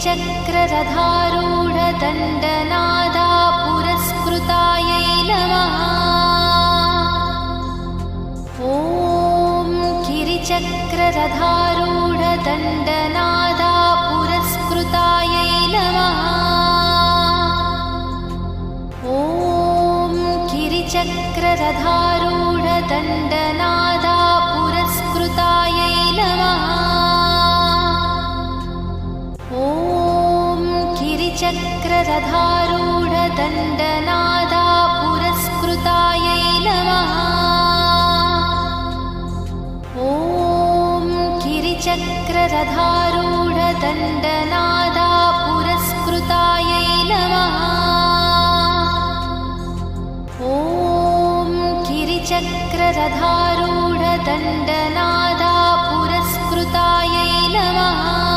गिरिचक्ररथारूढदण्डनादा पुरस्कृतायै नमः। ॐ गिरिचक्ररथारूढदण्डनादा पुरस्कृतायै नमः। ॐ गिरिचक्ररथारूढदण्डनादा चक्ररधारूडदण्डनादा पुरस्कृतायै नमः। ॐ लवाचक्ररधारूडदण्डनादा पुरस्कृतायै नमः। ॐ गिरिचक्ररधारूढदण्डनादा पुरस्कृतायै नमः।